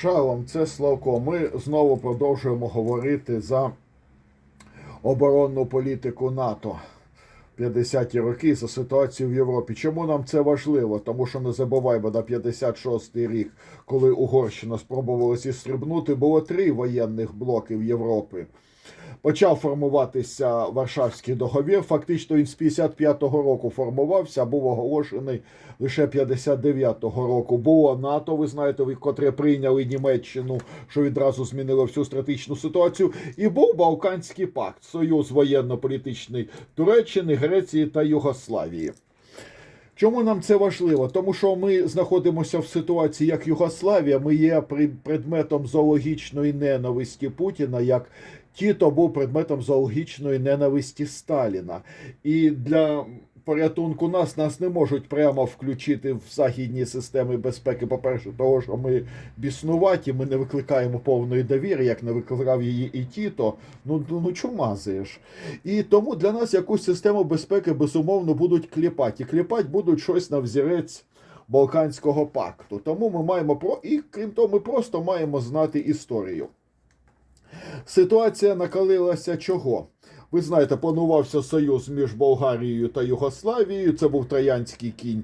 Шалом, це Славко. Ми знову продовжуємо говорити за оборонну політику НАТО 50-ті роки за ситуацію в Європі. Чому нам це важливо? Тому що не забуваймо, на 56-й рік, коли Угорщина спробувала зістрибнути, було три воєнних блоки в Європі. Почав формуватися Варшавський договір. Фактично він з 55-го року формувався, був оголошений лише 59-го року. Було НАТО, ви знаєте, котре прийняли Німеччину, що відразу змінило всю стратегічну ситуацію. І був Балканський пакт, союз воєнно-політичний Туреччини, Греції та Югославії. Чому нам це важливо? Тому що ми знаходимося в ситуації, як Югославія, ми є предметом зоологічної ненависті Путіна, як Тіто був предметом зоологічної ненависті Сталіна. І для порятунку нас нас не можуть прямо включити в західні системи безпеки. По-перше, того, що ми біснуваті, ми не викликаємо повної довіри, як не викликав її і Тіто. Ну, ну, ну. І тому для нас якусь систему безпеки безумовно будуть кліпати. І кліпати будуть щось на взірець Балканського пакту. Тому ми маємо про і крім того, ми просто маємо знати історію. Ситуація накалилася чого? Ви знаєте, планувався союз між Болгарією та Югославією. Це був троянський кінь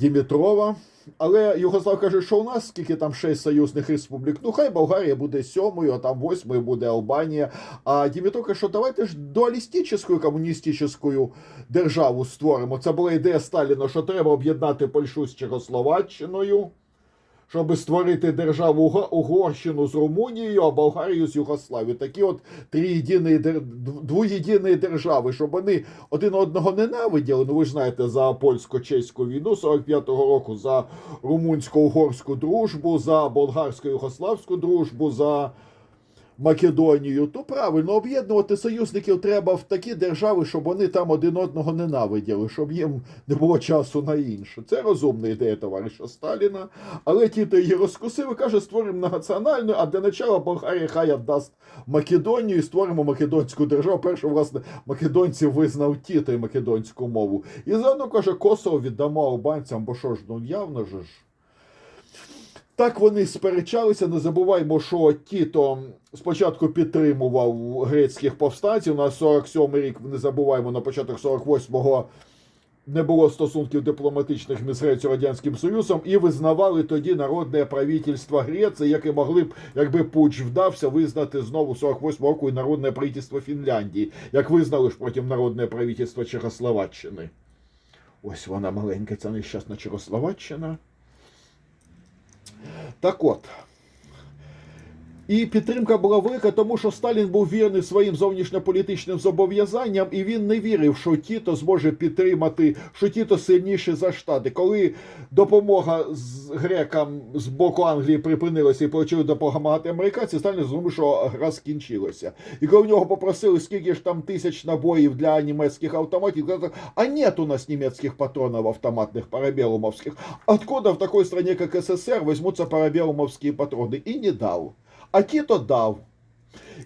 Дімітрова. Але Югослав каже, що у нас скільки там шість союзних республік. Ну хай Болгарія буде сьомою, а там восьмою буде Албанія. А Дімітров каже, що давайте ж дуалістичну комуністичну державу створимо. Це була ідея Сталіна, що треба об'єднати Польщу з Чехословаччиною щоб створити державу Уго- Угорщину з Румунією, а Болгарію з Югославією. Такі от єдині дер- держави, щоб вони один одного ненавиділи. Ну ви ж знаєте, за польсько-чеську війну 45-го року, за румунсько-угорську дружбу, за болгарсько-югославську дружбу, за Македонію, то правильно об'єднувати союзників треба в такі держави, щоб вони там один одного ненавиділи, щоб їм не було часу на інше. Це розумна ідея товариша Сталіна. Але Тіто її розкусив каже, створимо національну, а для начала Болгарія хай віддасть Македонію і створимо македонську державу. Перше, власне, македонців визнав Тіто і македонську мову. І заодно каже, Косово віддамо албанцям, бо що ж, ну явно ж. Так вони сперечалися. Не забуваймо, що Тіто спочатку підтримував грецьких повстанців на 47-й рік. Не забуваємо на початок 48-го не було стосунків дипломатичних між Грецією Радянським Союзом і визнавали тоді народне правительство Греції, яке могли б, якби путч вдався, визнати знову 48-го року і народне правительство Фінляндії, як визнали ж потім народне правительство Чехословаччини. Ось вона маленька, ця нещасна Чехословаччина. Так от. І підтримка була велика, тому що Сталін був вірний своїм зовнішньополітичним зобов'язанням, і він не вірив, що Тіто зможе підтримати, що Тіто сильніше за штати. Коли допомога з грекам з боку Англії припинилася і почали допомагати американці, Сталін зрозумів, що гра скінчилася. І коли в нього попросили, скільки ж там тисяч набоїв для німецьких автоматів, сказав, а нет у нас немецких патронов автоматных парабеллумовских. Откуда в такой стране, как СССР, возьмутся парабеллумовские патроны? І не дав. А Тіто дав.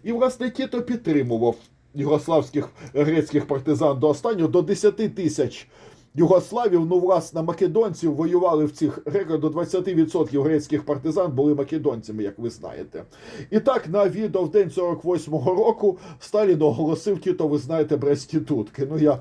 І, власне, Тіто підтримував югославських грецьких партизан до останнього, до 10 тисяч югославів, ну, власне, македонців воювали в цих греках до 20% грецьких партизан були македонцями, як ви знаєте. І так, на відео в день 48-го року Сталін оголосив Тіто, ви знаєте, брестітутки. Ну, я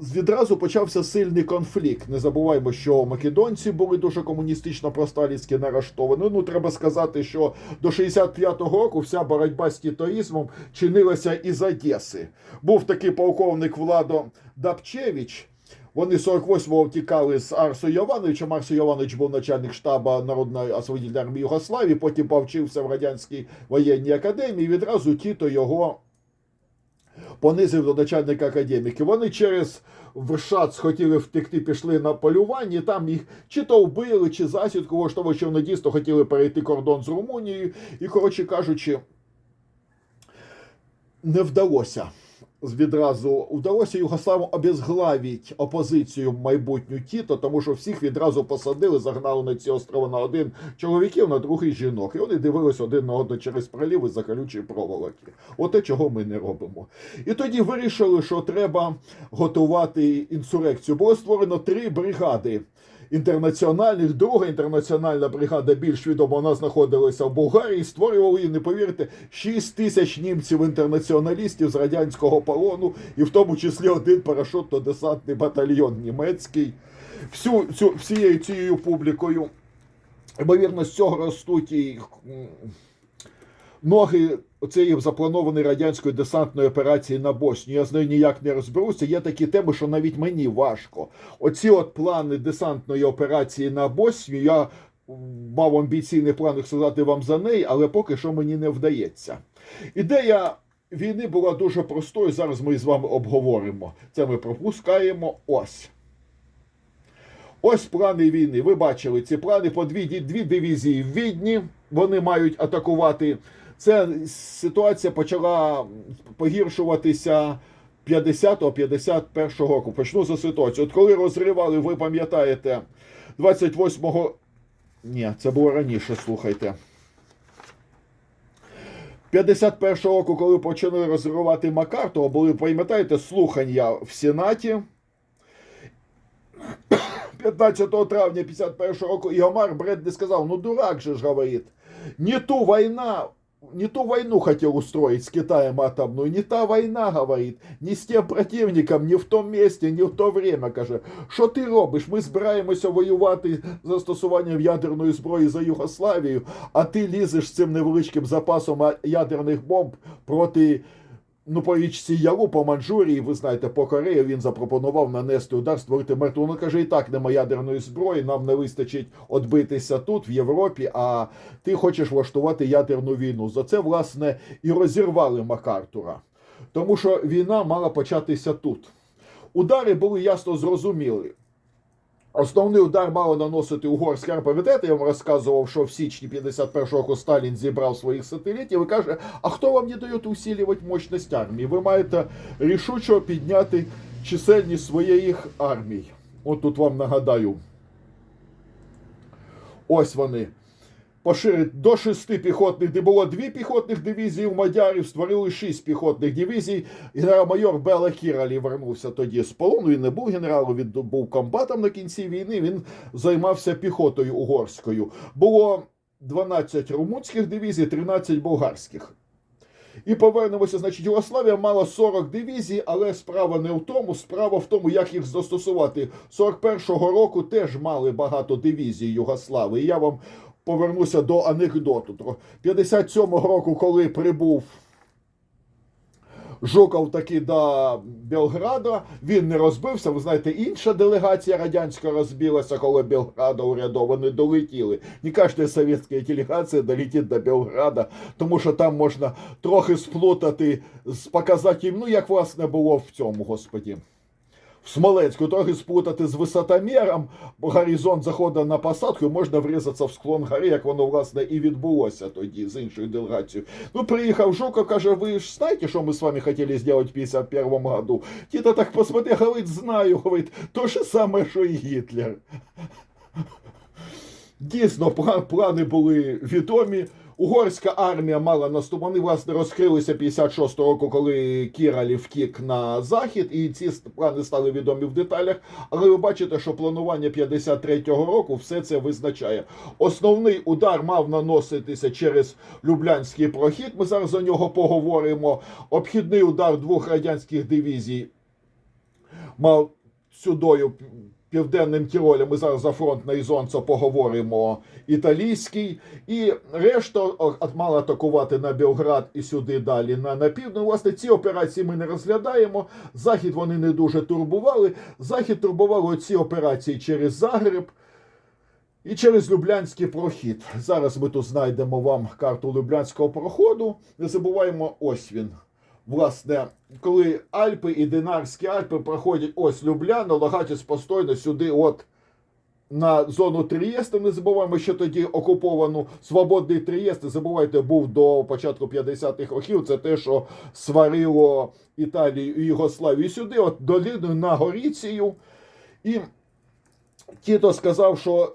відразу почався сильний конфлікт. Не забуваймо, що македонці були дуже комуністично просталінськи налаштовані. Ну, треба сказати, що до 65-го року вся боротьба з тітоїзмом чинилася із Одеси. Був такий полковник Владо Дабчевич. Вони 48-го втікали з Арсу Йовановичем. Арсу Йованович був начальник штабу Народної освободительної армії Югославії, потім повчився в радянській воєнній академії. Відразу Тіто його понизив до начальника академіки. Вони через Вершац хотіли втекти, пішли на полювання, там їх чи то вбили, чи засідку влаштовували, що вони дійсно хотіли перейти кордон з Румунією. І, коротше кажучи, не вдалося. Відразу вдалося Югославу обезглавити опозицію майбутню Тіто, тому що всіх відразу посадили, загнали на ці острова на один чоловіків, на другий жінок. І вони дивились один на одного через проліви за колючої проволоки. Оте, чого ми не робимо. І тоді вирішили, що треба готувати інсурекцію. Було створено три бригади. Інтернаціональних. Друга інтернаціональна бригада більш відома, вона знаходилася в Болгарії. Створювали її, не повірите, 6 тисяч німців-інтернаціоналістів з радянського полону, і в тому числі один парашутно-десантний батальйон німецький. Всю цю всією цією публікою. Ймовірно, з цього ростуть і ноги цієї запланованої радянської десантної операції на Боснію. Я з нею ніяк не розберуся. Є такі теми, що навіть мені важко. Оці от плани десантної операції на Боснію. Я мав амбіційний план сказати вам за неї, але поки що мені не вдається. Ідея війни була дуже простою. Зараз ми з вами обговоримо. Це ми пропускаємо. Ось. Ось плани війни. Ви бачили ці плани по дві, дві дивізії в Відні. Вони мають атакувати. Це ситуація почала погіршуватися 50-51 року. Почну за ситуацію. От коли розривали, ви пам'ятаєте, 28-го. Ні, це було раніше, слухайте. 51 року, коли почали розривати Макартова, були, пам'ятаєте, слухання в Сенаті. 15 травня 51 року Иомар Брэдли сказал, ну дурак же ж, говорит, не ту война, не ту войну хотел устроить с Китаем атомную, не та война, говорит, не с тем противником, не в том месте, не в то время, каже. Що ти робиш? Ми збираємося воювати з застосуванням ядерної зброї за Югославію, а ти лізеш з цим невеличким запасом ядерних бомб проти Ну, по річці Яру, по Манчжурії, ви знаєте, по Кореї він запропонував нанести удар, створити мертву. Ну каже, і так нема ядерної зброї, нам не вистачить отбитися тут, в Європі, а ти хочеш влаштувати ядерну війну. За це, власне, і розірвали Макартура. Тому що війна мала початися тут. Удари були ясно зрозумілі. Основний удар мало наносити угорська армія. Я вам розказував, що в січні 51 року Сталін зібрав своїх сателітів і каже: а хто вам не дає усилювати мощність армії? Ви маєте рішучо підняти чисельність своїх армій. От тут вам нагадаю. Ось вони. Поширить до шести піхотних, де було дві піхотних дивізії у мадярів, створили шість піхотних дивізій. Генерал-майор Бела Кіралі вернувся тоді з полону. Він не був генералом, він був комбатом на кінці війни. Він займався піхотою угорською. Було 12 румунських дивізій, 13 болгарських. І повернемося, значить, Югославія мала 40 дивізій, але справа не в тому, справа в тому, як їх застосувати. 41-го року теж мали багато дивізій Югославії. Я вам повернуся до анекдоту. 57-го року, коли прибув Жуков таки до Белграда, він не розбився. Ви знаєте, інша делегація радянська розбилася, коли Белграда урядово не долетіли. Не кожна совєтська делегація долетить до Белграда, тому що там можна трохи сплутати з показателем, ну як власне було в цьому, господі. В Смоленську трохи сплутати з висотоміром, бо горизонт заходу на посадку, можна врізатися в склон гори, як воно власне і відбулося тоді з іншою делегацією. Ну, приїхав Жуков, каже, ви ж знаєте, що ми з вами хотіли зробити в 51 году? Тіта так посмотри, говорить, знаю, говорить, то же саме, що і Гітлер. Дійсно, пла- плани були відомі. Угорська армія мала наступ. Вони, власне, розкрилися 56 року, коли Кіралі втік на захід, і ці плани стали відомі в деталях. Але ви бачите, що планування 53-го року все це визначає. Основний удар мав наноситися через Люблянський прохід. Ми зараз за нього поговоримо. Обхідний удар двох радянських дивізій мав сюдою південним Тіролем. Ми зараз за фронт на Ізонцо поговоримо італійський. І решта мала атакувати на Білград і сюди далі на, на південь. Власне, ці операції ми не розглядаємо. Захід вони не дуже турбували. Захід турбували ці операції через Загреб. І через Люблянський прохід. Зараз ми тут знайдемо вам карту Люблянського проходу. Не забуваємо, ось він. Власне, коли Альпи і Динарські Альпи проходять ось Любляна, Лагатіс постійно сюди, от на зону Трієста. Не забуваємо, що тоді окуповану свободний Трієст, не забувайте, був до початку 50-х років. Це те, що сварило Італію і Югославію. Сюди, от доліною на Горіцію. І Тіто сказав, що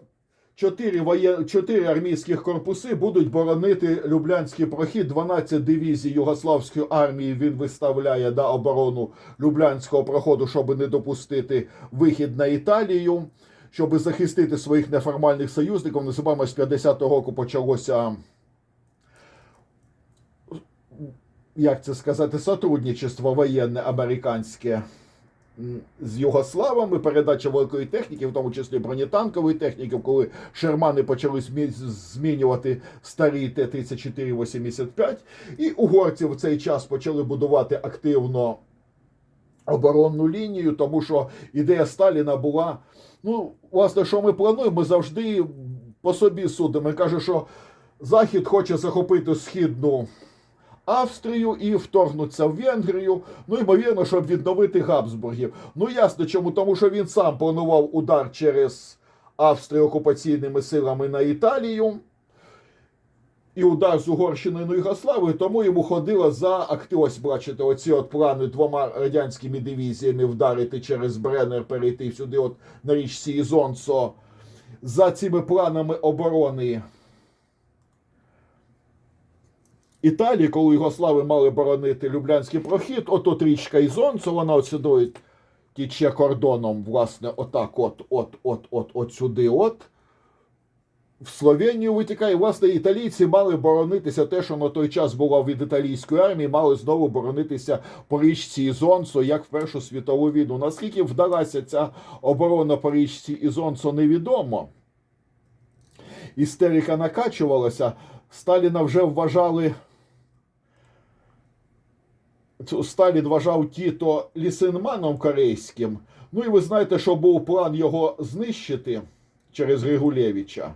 чотири, воє... чотири армійських корпуси будуть боронити Люблянський прохід. 12 дивізій Югославської армії він виставляє на оборону Люблянського проходу, щоб не допустити вихід на Італію. щоб захистити своїх неформальних союзників. Називаємо з 50-го року почалося. Як це сказати, сотрудничество воєнне американське з Югославами, передача великої техніки, в тому числі бронетанкової техніки, коли Шермани почали змінювати старі Т-34-85, і угорці в цей час почали будувати активно оборонну лінію, тому що ідея Сталіна була. Ну, власне, що ми плануємо, ми завжди по собі судимо. Каже, що Захід хоче захопити східну Австрію і вторгнутися в Венгрію. Ну, ймовірно, щоб відновити Габсбургів. Ну, ясно чому, тому що він сам планував удар через Австрію окупаційними силами на Італію. І удар з Угорщиною на Югославію, тому йому ходило за акти. Ось бачите, оці от плани двома радянськими дивізіями вдарити через Бреннер, перейти сюди, от на річці Ізонцо. За цими планами оборони Італії, коли Югослави мали боронити Люблянський прохід, от от річка Ізонцо, вона от тіче кордоном, власне, отак, от, от, от, от, от сюди, от. В Словенію витікає, власне, італійці мали боронитися те, що на той час було від італійської армії, мали знову боронитися по річці Ізонцо, як в Першу світову війну. Наскільки вдалася ця оборона по річці Ізонцо, невідомо. Істерика накачувалася. Сталіна вже вважали. Сталін вважав Тіто лісенманом корейським. Ну і ви знаєте, що був план його знищити через Григулєвича.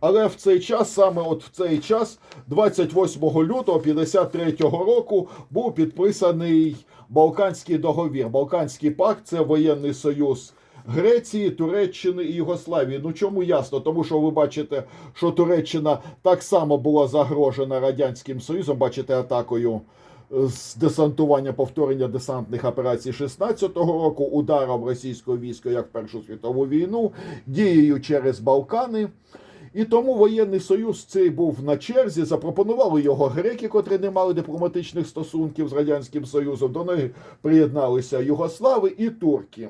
Але в цей час, саме от в цей час, 28 лютого 53-го року, був підписаний Балканський договір. Балканський пакт це воєнний союз Греції, Туреччини і Югославії. Ну чому ясно? Тому що ви бачите, що Туреччина так само була загрожена Радянським Союзом, бачите, атакою з десантування повторення десантних операцій 16-го року, ударом російського війська як Першу світову війну, дією через Балкани. І тому воєнний союз цей був на черзі. Запропонували його греки, котрі не мали дипломатичних стосунків з радянським союзом. До них приєдналися Югослави і турки.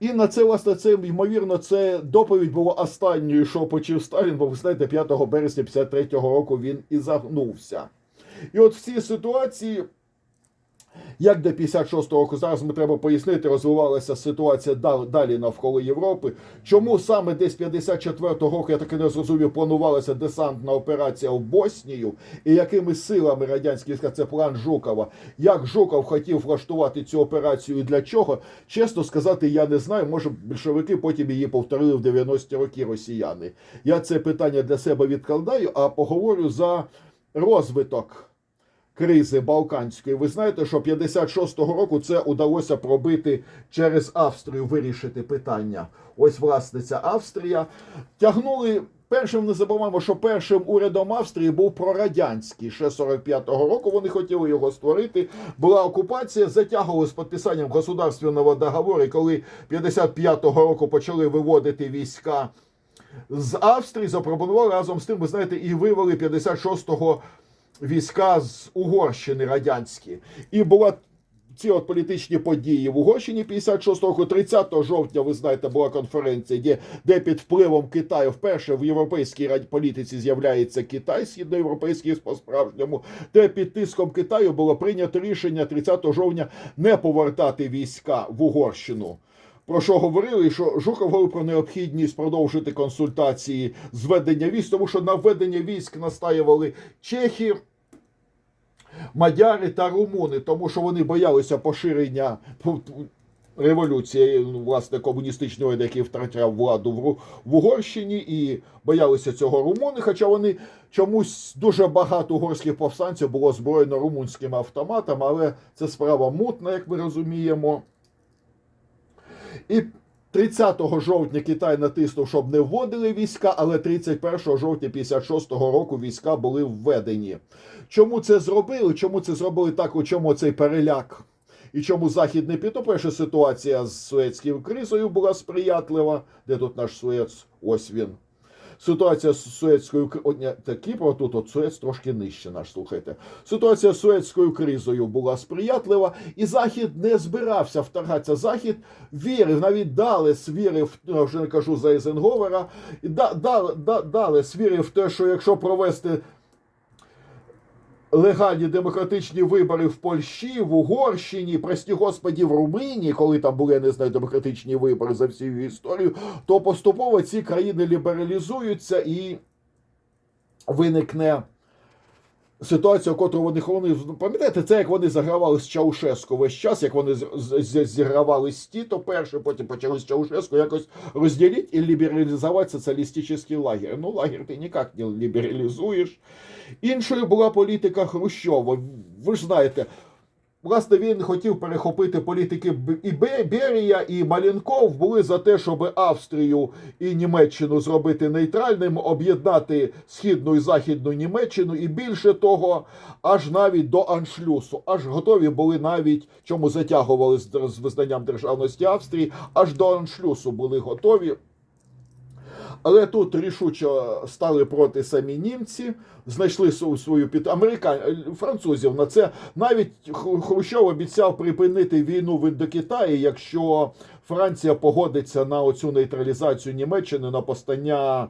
І на це, власне, це ймовірно, це доповідь була останньою, що почав Сталін, бо ви знаєте, 5 березня 53-го року він і загнувся. І от в цій ситуації, як до 56-го року, зараз ми треба пояснити, розвивалася ситуація далі навколо Європи. Чому саме десь 54-го року, я таки не зрозумів, планувалася десантна операція в Боснію, і якими силами радянські це план Жукова. Як Жуков хотів влаштувати цю операцію і для чого, чесно сказати, я не знаю. Може, більшовики потім її повторили в 90-ті роки росіяни. Я це питання для себе відкладаю, а поговорю за розвиток кризи Балканської. Ви знаєте, що 56-го року це удалося пробити через Австрію, вирішити питання. Ось, власне, ця Австрія. Тягнули. Першим не забуваємо, що першим урядом Австрії був прорадянський. Ще 45-го року вони хотіли його створити. Була окупація, затягували з підписанням государственного договору. Коли 55-го року почали виводити війська з Австрії, запропонували разом з тим, ви знаєте, і вивели 56-го війська з Угорщини радянські. І була ці от політичні події в Угорщині 56 року, 30 жовтня, ви знаєте, була конференція, де, де під впливом Китаю вперше в європейській раді- політиці з'являється Китай, східноєвропейський по-справжньому, де під тиском Китаю було прийнято рішення 30 жовтня не повертати війська в Угорщину. Про що говорили, що Жуков говорив про необхідність продовжити консультації з ведення військ, тому що на введення військ настаювали чехи, мадяри та румуни, тому що вони боялися поширення революції, ну, власне, комуністичного, уряд, який втрачав владу в, в Угорщині, і боялися цього румуни. Хоча вони чомусь дуже багато угорських повстанців було зброєно румунськими автоматами, але це справа мутна, як ми розуміємо. І 30 жовтня Китай натиснув, щоб не вводили війська, але 31 жовтня 56-го року війська були введені. Чому це зробили? Чому це зробили так? У чому цей переляк? І чому Захід не підтопив, що ситуація з Суецькою кризою була сприятлива. Де тут наш Суец? Ось він. Ситуація з Суецькою кри- от, ні, та Кіпр, тут от Суець трошки нижче наш, слухайте. Ситуація з Суецькою кризою була сприятлива, і Захід не збирався вторгатися. Захід вірив, навіть дали вірив, я вже не кажу за Ізенговера, да, да, да, Далес вірив в те, що якщо провести легальні демократичні вибори в Польщі, в Угорщині, прості господі, в Румунії, коли там були, не знаю, демократичні вибори за всю історію, то поступово ці країни лібералізуються і виникне ситуація, котру вони вони пам'ятаєте, це як вони загравали з Чаушеску весь час, як вони зігравали з Тіто перше, потім почали з Чаушеску якось розділити і лібералізувати соціалістичний лагер. Ну, лагер ти ніяк не лібералізуєш. Іншою була політика Хрущова. Ви ж знаєте, власне, він хотів перехопити політики і Берія, і Маленков були за те, щоб Австрію і Німеччину зробити нейтральним, об'єднати східну і західну Німеччину, і більше того, аж навіть до аншлюсу, аж готові були навіть чому затягували з визнанням державності Австрії, аж до аншлюсу були готові. Але тут рішуче стали проти самі німці, знайшли свою свою під американ... французів на це. Навіть Хрущов обіцяв припинити війну в Індокитаї, якщо Франція погодиться на оцю нейтралізацію Німеччини на постання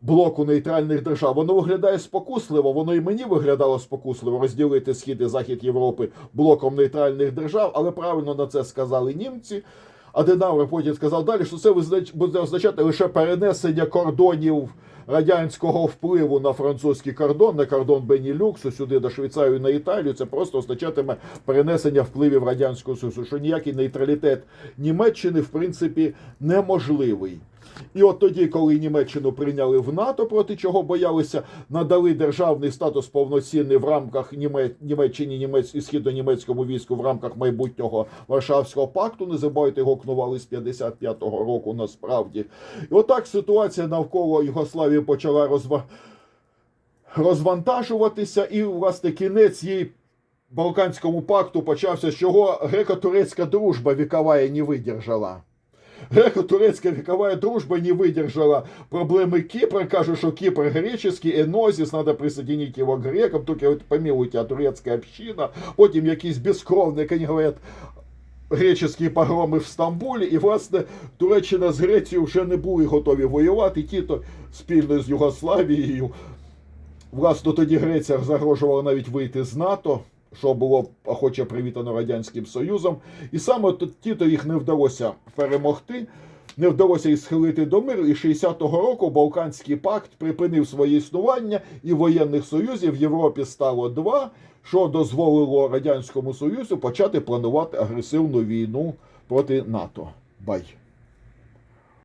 блоку нейтральних держав. Воно виглядає спокусливо, воно і мені виглядало спокусливо розділити схід і захід Європи блоком нейтральних держав, але правильно на це сказали німці. Аденауер потім сказав далі, що це буде означати лише перенесення кордонів радянського впливу на французький кордон, на кордон Бенілюксу, сюди до Швейцарії на Італію. Це просто означатиме перенесення впливів радянського союзу, що ніякий нейтралітет Німеччини в принципі неможливий. І от тоді, коли Німеччину прийняли в НАТО, проти чого боялися, надали державний статус повноцінний в рамках Німе- Німеччині німець і східно-німецькому війську в рамках майбутнього Варшавського пакту. Не забувайте, його з 55-го року насправді. І отак ситуація навколо Югославії почала розва... розвантажуватися, і, власне, кінець їй Балканському пакту почався, з чого греко-турецька дружба вікова не видержала. Греко-турецкая вековая дружба не выдержала проблемы Кипра. Кажут, что Кипр греческий, Энозис, надо присоединить его к грекам. Только вот помилуйте, а турецкая община. Потім якісь безкровні, як вони говорять, греческі погроми в Стамбулі. І, власне, Туреччина з Грецією вже не були готові воювати. Ті то спільно з Югославією. Власне, тоді Греція загрожувала навіть вийти з НАТО, що було охоче привітано Радянським Союзом. І саме ті-то їх не вдалося перемогти, не вдалося їх схилити до миру. І 60-го року Балканський пакт припинив своє існування, і воєнних союзів в Європі стало два, що дозволило Радянському Союзу почати планувати агресивну війну проти НАТО. Бай.